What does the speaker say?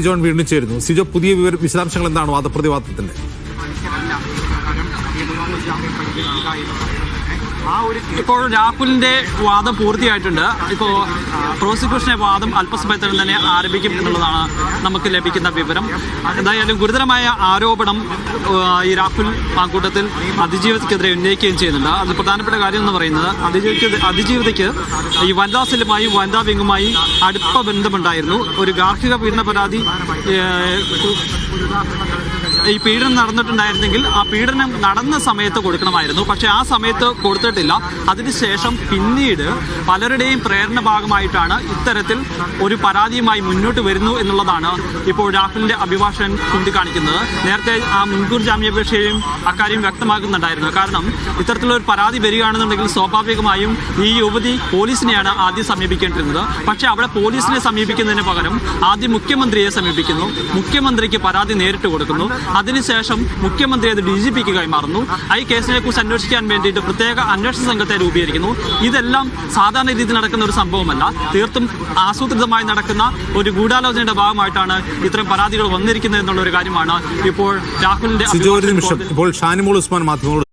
John വീണ്ടും ചേരുന്നു. സിജോ പുതിയ വിശദാംശങ്ങൾ എന്താണ്? വാദപ്രതിവാദത്തിന്റെ ഇപ്പോൾ രാഹുലിന്റെ വാദം പൂർത്തിയായിട്ടുണ്ട്. ഇപ്പോൾ പ്രോസിക്യൂഷന്റെ വാദം അല്പസമയത്തിനും തന്നെ ആരംഭിക്കും എന്നുള്ളതാണ് നമുക്ക് ലഭിക്കുന്ന വിവരം. എന്തായാലും ഗുരുതരമായ ആരോപണം ഈ രാഹുൽ മാക്കൂട്ടത്തിൽ അതിജീവിതക്കെതിരെ ഉന്നയിക്കുകയും ചെയ്യുന്നുണ്ട്. അതിൽ പ്രധാനപ്പെട്ട കാര്യം എന്ന് പറയുന്നത് അതിജീവിത അതിജീവിതയ്ക്ക് ഈ വനിതാ സെല്ലുമായും വനിതാ വിങ്ങുമായി അടുപ്പ ബന്ധമുണ്ടായിരുന്നു. ഒരു ഗാർഹിക പീഡന പരാതി ഈ പീഡനം നടന്നിട്ടുണ്ടായിരുന്നെങ്കിൽ ആ പീഡനം നടന്ന സമയത്ത് കൊടുക്കണമായിരുന്നു. പക്ഷേ ആ സമയത്ത് കൊടുത്തിട്ടില്ല അതിനുശേഷം പിന്നീട് പലരുടെയും പ്രേരണ ഭാഗമായിട്ടാണ് ഇത്തരത്തിൽ ഒരു പരാതിയുമായി മുന്നോട്ട് വരുന്നു എന്നുള്ളതാണ് ഇപ്പോൾ രാഹുലിന്റെ അഭിഭാഷകൻ ചൂണ്ടിക്കാണിക്കുന്നത്. നേരത്തെ ആ മുൻകൂർ ജാമ്യാപേക്ഷയും അക്കാര്യം വ്യക്തമാക്കുന്നുണ്ടായിരുന്നു. കാരണം ഇത്തരത്തിലുള്ള ഒരു പരാതി വരികയാണെന്നുണ്ടെങ്കിൽ സ്വാഭാവികമായും ഈ യുവതി പോലീസിനെയാണ് ആദ്യം സമീപിക്കേണ്ടിരുന്നത് പക്ഷേ അവിടെ പോലീസിനെ സമീപിക്കുന്നതിന് പകരം ആദ്യം മുഖ്യമന്ത്രിയെ സമീപിക്കുന്നു. മുഖ്യമന്ത്രിക്ക് പരാതി നേരിട്ട് കൊടുക്കുന്നു. അതിനുശേഷം മുഖ്യമന്ത്രി അത് ഡി ജി പിക്ക് കൈമാറുന്നു. ഈ കേസിനെ കുറിച്ച് അന്വേഷിക്കാൻ വേണ്ടിയിട്ട് പ്രത്യേക അന്വേഷണ സംഘത്തെ രൂപീകരിക്കുന്നു. ഇതെല്ലാം സാധാരണ രീതിയിൽ നടക്കുന്ന ഒരു സംഭവമല്ല. തീർത്തും ആസൂത്രിതമായി നടക്കുന്ന ഒരു ഗൂഢാലോചനയുടെ ഭാഗമായിട്ടാണ് ഇത്തരം പരാതികൾ വന്നിരിക്കുന്നത് എന്നുള്ള ഒരു കാര്യമാണ് ഇപ്പോൾ രാഹുലിന്റെ ഇപ്പോൾ ഷാനിമോൾ ഉസ്മാൻ മാധ്യമങ്ങളോട്